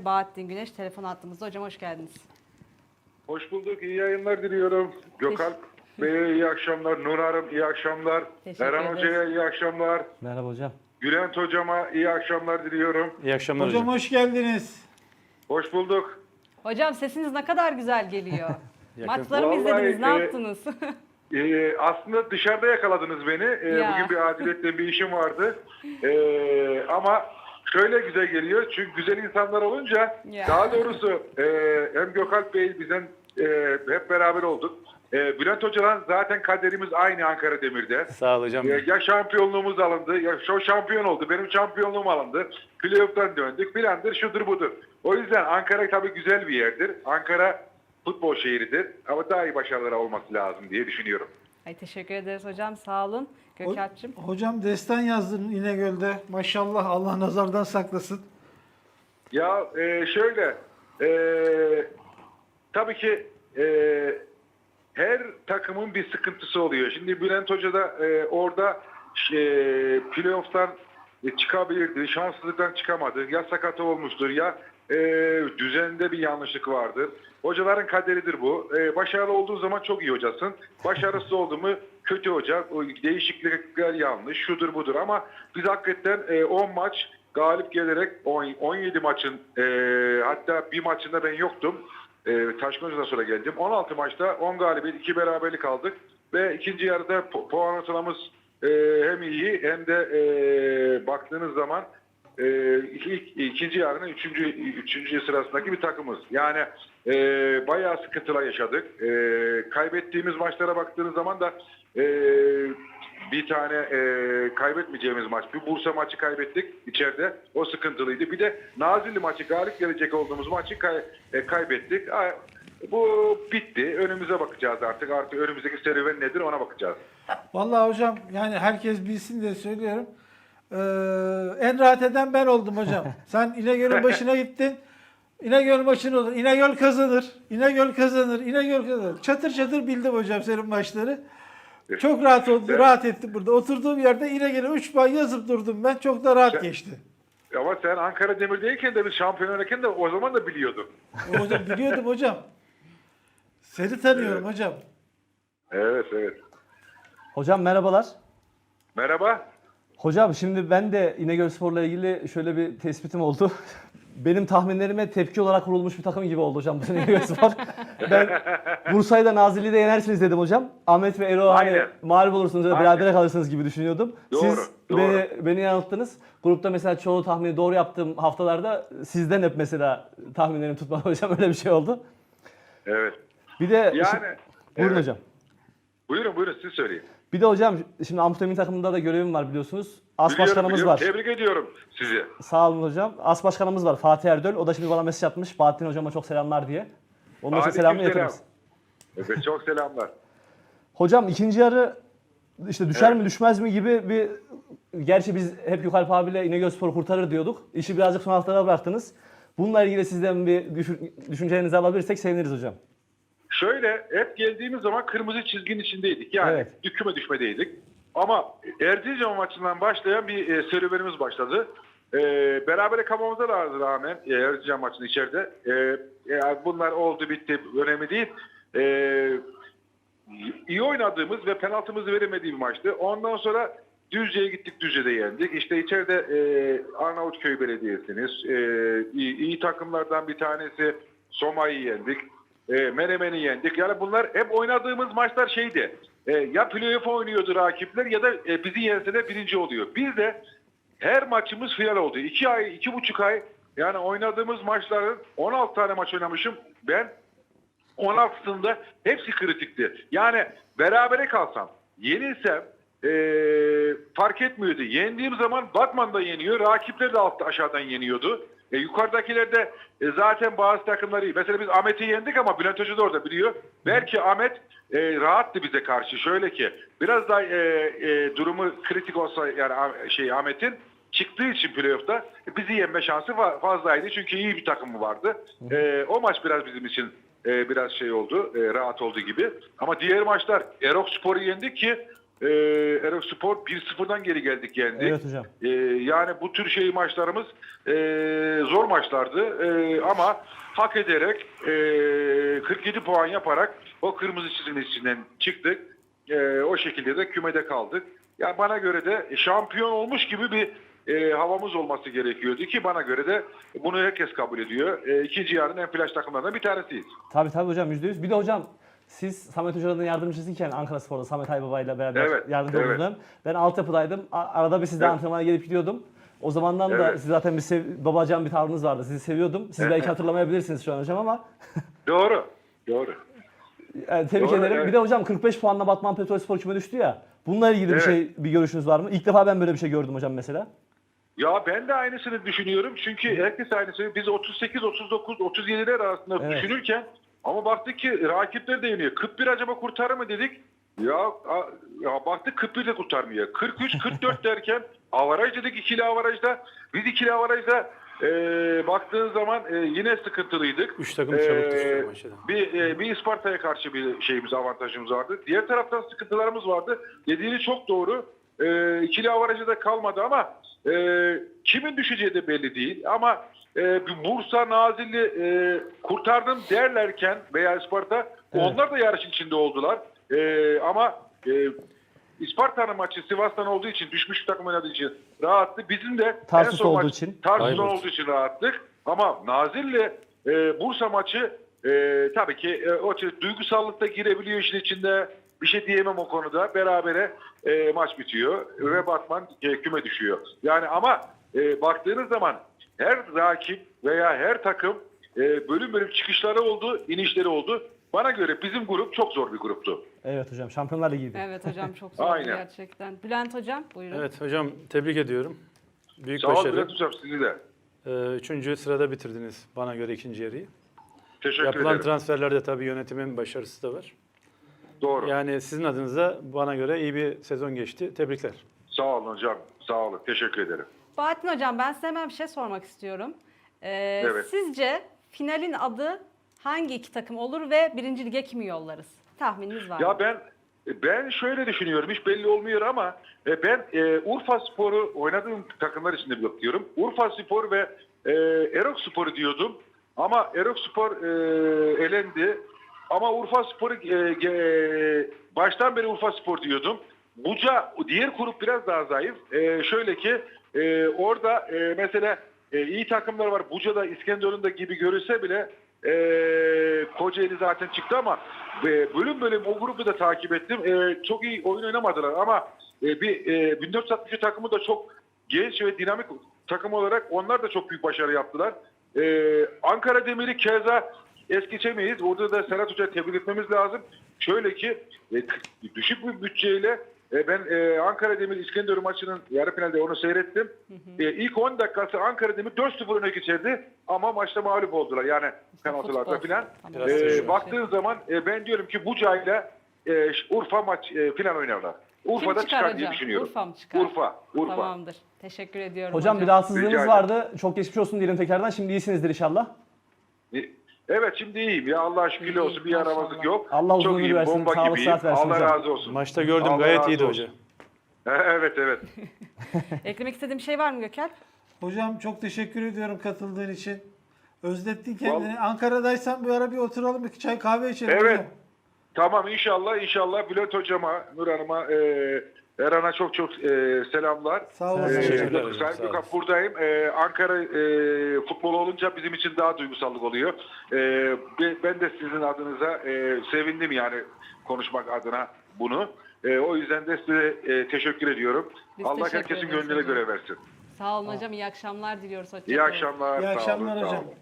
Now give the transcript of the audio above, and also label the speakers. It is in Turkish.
Speaker 1: Bahattin Güneş telefon attığımızda. Hocam hoş geldiniz.
Speaker 2: Hoş bulduk. İyi yayınlar diliyorum. Gökalp Bey'e iyi akşamlar. Nur Hanım iyi akşamlar.
Speaker 1: Teşekkür
Speaker 2: Eren
Speaker 1: ederiz.
Speaker 2: Hoca'ya iyi akşamlar.
Speaker 3: Merhaba hocam.
Speaker 2: Bülent Hocama iyi akşamlar diliyorum.
Speaker 3: İyi akşamlar
Speaker 4: Hocam
Speaker 3: hocam.
Speaker 4: hoş geldiniz.
Speaker 2: Hoş bulduk.
Speaker 1: Hocam sesiniz ne kadar güzel geliyor. Maçları mı
Speaker 2: Vallahi,
Speaker 1: izlediniz? Ne
Speaker 2: e,
Speaker 1: yaptınız?
Speaker 2: Ee, aslında dışarıda yakaladınız beni. Ee,
Speaker 1: Ya.
Speaker 2: bugün bir adiletle bir işim vardı. Ee, ama şöyle güzel geliyor. Çünkü güzel insanlar olunca
Speaker 1: Ya.
Speaker 2: daha doğrusu e, hem Gökalp Bey bizden e, hep beraber olduk. E, Bülent Hoca'dan zaten kaderimiz aynı Ankara Demir'de.
Speaker 3: Sağ ol hocam.
Speaker 2: Ya, ya şampiyonluğumuz alındı, ya şu şampiyon oldu, benim şampiyonluğum alındı. Playoff'tan döndük, filandır, şudur budur. O yüzden Ankara tabii güzel bir yerdir. Ankara futbol şehridir ama daha iyi başarılar olması lazım diye düşünüyorum.
Speaker 1: Ay teşekkür ederiz hocam. Sağ olun. Gökalp'cim.
Speaker 4: Hocam destan yazdın İnegöl'de. Maşallah Allah nazardan saklasın.
Speaker 2: Ya e, şöyle, e, tabii ki e, her takımın bir sıkıntısı oluyor. Şimdi Bülent Hoca da e, orada e, playoff'tan çıkabilirdi, şanssızlıktan çıkamadı. Ya sakatı olmuştur ya e, düzeninde bir yanlışlık vardır. Hocaların kaderidir bu. E, başarılı olduğu zaman çok iyi hocasın. Başarısız oldu mu kötü hoca. Değişiklikler yanlış, şudur budur ama biz hakikaten e, 10 maç galip gelerek on- 17 maçın e, hatta bir maçında ben yoktum. E, Taşkın Hoca'dan sonra geldim. 16 maçta 10 galibiyet, 2 beraberlik aldık. Ve ikinci yarıda pu- puan ortalamamız e, hem iyi hem de e, baktığınız zaman e, iki, ikinci yarının üçüncü, üçüncü sırasındaki bir takımız. Yani e, bayağı sıkıntılar yaşadık. E, kaybettiğimiz maçlara baktığınız zaman da e, bir tane e, kaybetmeyeceğimiz maç. Bir Bursa maçı kaybettik içeride. O sıkıntılıydı. Bir de Nazilli maçı galip gelecek olduğumuz maçı kay- e, kaybettik. Ha, Bu bitti. Önümüze bakacağız artık. Artık önümüzdeki serüven nedir ona bakacağız.
Speaker 4: Vallahi hocam yani herkes bilsin diye söylüyorum. Ee, en rahat eden ben oldum hocam. Sen İnegöl'ün başına gittin. İnegöl maçını olur. İnegöl kazanır. İnegöl kazanır. İnegöl kazanır. Çatır çatır bildim hocam senin maçları. Çok rahat oldu.
Speaker 2: Evet.
Speaker 4: Rahat ettim burada. Oturduğum yerde İnegöl'e 3 puan yazıp durdum ben. Çok da rahat
Speaker 2: Sen-
Speaker 4: geçti.
Speaker 2: Ama sen Ankara Demir'deyken de biz şampiyon oynarken de o zaman da biliyordun.
Speaker 4: O hocam biliyordum hocam. Seni tanıyorum hocam.
Speaker 2: Evet evet.
Speaker 3: Hocam merhabalar.
Speaker 2: Merhaba.
Speaker 3: Hocam şimdi ben de İnegöl Spor'la ilgili şöyle bir tespitim oldu. Benim tahminlerime tepki olarak kurulmuş bir takım gibi oldu hocam bu sene İnegöl Spor. ben Bursa'yı da Nazilli'yi de yenersiniz dedim hocam. Ahmet ve Ero hani mağlup olursunuz ya da berabere kalırsınız gibi düşünüyordum.
Speaker 2: Doğru,
Speaker 3: Siz
Speaker 2: doğru.
Speaker 3: Beni, beni yanılttınız. Grupta mesela çoğu tahmini doğru yaptığım haftalarda sizden hep mesela tahminlerimi tutmadı hocam öyle bir şey oldu.
Speaker 2: Evet.
Speaker 3: Bir de
Speaker 2: Yani
Speaker 3: buyurun
Speaker 2: evet.
Speaker 3: hocam.
Speaker 2: Buyurun buyurun siz söyleyin.
Speaker 3: Bir de hocam şimdi Amsterdam takımında da görevim var biliyorsunuz. As
Speaker 2: Biliyorum,
Speaker 3: başkanımız
Speaker 2: biliyorum.
Speaker 3: var.
Speaker 2: Tebrik ediyorum sizi.
Speaker 3: Sağ olun hocam. As başkanımız var Fatih Erdöl. O da şimdi bana mesaj atmış. Bahattin hocama çok selamlar diye. Onun için selamını iletiriz.
Speaker 2: Evet, çok selamlar.
Speaker 3: Hocam ikinci yarı işte düşer
Speaker 2: Evet.
Speaker 3: mi düşmez mi gibi bir gerçi biz hep Yukarı abiyle İnegöl Spor kurtarır diyorduk. İşi birazcık son haftalara bıraktınız. Bununla ilgili sizden bir düşün, düşüncelerinizi alabilirsek seviniriz hocam.
Speaker 2: Şöyle hep geldiğimiz zaman kırmızı çizginin içindeydik. Yani
Speaker 3: Evet.
Speaker 2: küme düşmedeydik. Ama Erzincan maçından başlayan bir e, serüvenimiz başladı. E, berabere kalmamıza rağmen e, Erzincan maçının içeride. E, yani bunlar oldu bitti önemli değil. E, iyi oynadığımız ve penaltımızı veremediği bir maçtı. Ondan sonra Düzce'ye gittik, Düzce'de yendik. İşte içeride e, Arnavutköy Belediyesi'niz, e, iyi, iyi takımlardan bir tanesi Soma'yı yendik, e, Menemen'i yendik. Yani bunlar hep oynadığımız maçlar şeydi. E, ya playoff oynuyordu rakipler ya da e, bizi yense de birinci oluyor. Biz de her maçımız final oldu. İki ay, iki buçuk ay yani oynadığımız maçların 16 tane maç oynamışım. Ben 16'sında hepsi kritikti. Yani berabere kalsam, yenilsem eee, fark etmiyordu. Yendiğim zaman Batman da yeniyor, rakipler de altta aşağıdan yeniyordu. E, yukarıdakiler de e, zaten bazı takımları iyi. Mesela biz Ahmet'i yendik ama Bülent Hoca da orada biliyor. Belki Ahmet e, rahattı bize karşı. Şöyle ki biraz daha e, e, durumu kritik olsa yani şey Ahmet'in çıktığı için playoff'ta bizi yenme şansı fa- fazlaydı. Çünkü iyi bir takımı vardı. E, o maç biraz bizim için e, biraz şey oldu, e, rahat oldu gibi. Ama diğer maçlar Erok Spor'u yendik ki e, Erok Spor 1-0'dan geri geldik yendik.
Speaker 3: Evet hocam.
Speaker 2: E, yani bu tür şey maçlarımız e, zor maçlardı E, ama hak ederek e, 47 puan yaparak o kırmızı çizginin içinden çıktık. E, o şekilde de kümede kaldık. Ya bana göre de şampiyon olmuş gibi bir e, havamız olması gerekiyordu ki bana göre de bunu herkes kabul ediyor. E, ikinci yarının en flash takımlarından bir tanesiyiz.
Speaker 3: Tabii tabii hocam %100. Bir de hocam siz Samet Hoca'nın yardımcısıyken Ankara Spor'da Samet Aybaba ile beraber
Speaker 2: Evet,
Speaker 3: yardımcı
Speaker 2: evet.
Speaker 3: oluyordum. Ben altyapıdaydım. Arada bir sizde
Speaker 2: Evet.
Speaker 3: antrenmana gelip gidiyordum. O zamandan da
Speaker 2: Evet.
Speaker 3: siz zaten bir sev- babacan bir tavrınız vardı. Sizi seviyordum. Siz belki hatırlamayabilirsiniz şu an hocam ama
Speaker 2: Doğru. Doğru.
Speaker 3: yani tebrik
Speaker 2: Doğru,
Speaker 3: ederim.
Speaker 2: evet.
Speaker 3: Bir de hocam 45 puanla Batman Petrol Spor küme düştü ya. Bununla ilgili bir
Speaker 2: Evet.
Speaker 3: şey, bir görüşünüz var mı? İlk defa ben böyle bir şey gördüm hocam mesela.
Speaker 2: Ya ben de aynısını düşünüyorum. Çünkü herkes aynısını. Biz 38, 39, 37'ler arasında
Speaker 3: Evet.
Speaker 2: düşünürken ama baktık ki rakipler de yeniyor. 41 acaba kurtarır mı dedik. Ya, ya baktık 41 de kurtarmıyor. 43, 44 derken avaraj dedik ikili avarajda. Biz ikili avarajda e, baktığın zaman e, yine sıkıntılıydık.
Speaker 5: Üç takım çabuk
Speaker 2: E,
Speaker 5: düştü maçta.
Speaker 2: Bir, e, bir Isparta'ya karşı bir şeyimiz, avantajımız vardı. Diğer taraftan sıkıntılarımız vardı. Dediğini çok doğru. E, ikili avarajı da kalmadı ama e, kimin düşeceği de belli değil. Ama e, bir Bursa, Nazilli e, kurtardım derlerken veya Isparta
Speaker 3: Evet.
Speaker 2: onlar da yarışın içinde oldular. E, ama e, İsparta'nın maçı Sivas'tan olduğu için düşmüş bir takım oynadığı için rahattı. Bizim de
Speaker 3: Tarsus
Speaker 2: en son
Speaker 3: olduğu
Speaker 2: maç,
Speaker 3: için.
Speaker 2: Tarsus
Speaker 5: Bayburt.
Speaker 2: olduğu için rahattık. Ama Nazilli e, Bursa maçı e, tabii ki e, o duygusallık da girebiliyor işin içinde. Bir şey diyemem o konuda. Berabere e, maç bitiyor ve Batman e, küme düşüyor. Yani ama e, baktığınız zaman her rakip veya her takım e, bölüm bölüm çıkışları oldu, inişleri oldu. Bana göre bizim grup çok zor bir gruptu.
Speaker 3: Evet hocam. Şampiyonlar Ligi'ydi.
Speaker 1: Evet hocam çok zor
Speaker 2: Aynen.
Speaker 1: gerçekten. Bülent hocam buyurun.
Speaker 5: Evet hocam tebrik ediyorum. Büyük
Speaker 2: Sağ olun
Speaker 5: başarı.
Speaker 2: Bülent Hocam sizi de.
Speaker 5: Ee, üçüncü sırada bitirdiniz bana göre ikinci yarıyı.
Speaker 2: Teşekkür
Speaker 5: Yapılan
Speaker 2: ederim.
Speaker 5: transferlerde tabii yönetimin başarısı da var.
Speaker 2: Doğru.
Speaker 5: Yani sizin adınıza bana göre iyi bir sezon geçti. Tebrikler.
Speaker 2: Sağ olun hocam. Sağ olun. Teşekkür ederim.
Speaker 1: Bahattin hocam ben size hemen bir şey sormak istiyorum. Ee,
Speaker 2: Evet.
Speaker 1: Sizce finalin adı hangi iki takım olur ve birinci lige kimi yollarız? Tahmininiz var mı?
Speaker 2: Ya ben ben şöyle düşünüyorum hiç belli olmuyor ama e, ben e, Urfa Spor'u oynadığım takımlar içinde bakıyorum. Urfa Spor ve e, Erok Spor'u diyordum ama Erok Spor e, elendi. Ama Urfa Spor'u e, e, baştan beri Urfa Spor diyordum. Buca diğer grup biraz daha zayıf. E, şöyle ki e, orada e, mesela e, iyi takımlar var. Buca'da İskenderun'da gibi görülse bile e, Kocaeli zaten çıktı ama e, bölüm bölüm o grubu da takip ettim. E, çok iyi oyun oynamadılar ama e, bir e, 1463 takımı da çok genç ve dinamik takım olarak onlar da çok büyük başarı yaptılar. E, Ankara Demir'i keza es geçemeyiz. Orada da Serhat Hoca'yı tebrik etmemiz lazım. Şöyle ki e, düşük bir bütçeyle e, ben e, Ankara Demir İskenderun maçının yarı finalde onu seyrettim. E, ilk 10 dakikası Ankara Demir 4-0 öne geçerdi ama maçta mağlup oldular. Yani penaltılarda filan.
Speaker 1: Tamam.
Speaker 2: E, baktığın zaman e, ben diyorum ki Buca'yla e, Urfa maç e, filan oynarlar.
Speaker 1: Kim
Speaker 2: Urfa'da çıkar,
Speaker 1: çıkar
Speaker 2: diye
Speaker 1: hocam?
Speaker 2: düşünüyorum.
Speaker 1: Urfa mı çıkar?
Speaker 2: Urfa. Urfa.
Speaker 1: Tamamdır. Teşekkür ediyorum
Speaker 3: Hocam bir
Speaker 2: Rica
Speaker 3: rahatsızlığınız
Speaker 2: ederim.
Speaker 3: vardı. Çok geçmiş olsun diyelim tekrardan. Şimdi iyisinizdir inşallah.
Speaker 2: E, Evet şimdi iyiyim ya Allah'a şükürler
Speaker 1: İyi,
Speaker 2: olsun bir yaramazlık yok.
Speaker 3: Allah uzun
Speaker 2: Çok
Speaker 3: ömür
Speaker 2: iyiyim
Speaker 3: versin,
Speaker 2: bomba
Speaker 3: sağlık,
Speaker 2: gibiyim.
Speaker 3: sıhhat versin
Speaker 2: Allah
Speaker 3: hocam.
Speaker 2: razı olsun.
Speaker 5: Maçta gördüm
Speaker 2: Allah
Speaker 5: gayet
Speaker 2: razı
Speaker 5: iyiydi
Speaker 2: olsun.
Speaker 5: hoca.
Speaker 2: Evet evet.
Speaker 1: Eklemek istediğim şey var mı Gökel?
Speaker 4: Hocam çok teşekkür ediyorum katıldığın için. Özlettin kendini. Ankara'daysan bir ara bir oturalım bir çay kahve içelim
Speaker 2: Evet.
Speaker 4: hocam.
Speaker 2: Tamam inşallah inşallah Bülent hocama, Nur Hanım'a, e, Erhan'a çok çok e, selamlar.
Speaker 4: Sağ
Speaker 2: E,
Speaker 4: olasın.
Speaker 5: Teşekkürler
Speaker 2: Sayın
Speaker 5: hocam, sağ
Speaker 2: Gökhan,
Speaker 5: olasın.
Speaker 2: buradayım. E, Ankara e, futbolu olunca bizim için daha duygusallık oluyor. E, be- ben de sizin adınıza e, sevindim yani konuşmak adına bunu. E, o yüzden de size e, teşekkür ediyorum.
Speaker 1: Biz
Speaker 2: Allah
Speaker 1: teşekkür
Speaker 2: herkesin
Speaker 1: ederiz
Speaker 2: gönlüne
Speaker 1: hocam.
Speaker 2: göre versin.
Speaker 1: Sağ olun hocam. iyi akşamlar diliyoruz. Hoşça
Speaker 2: İyi akşamlar.
Speaker 4: İyi
Speaker 2: sağ olun,
Speaker 4: akşamlar
Speaker 2: sağ
Speaker 4: hocam.
Speaker 2: olun.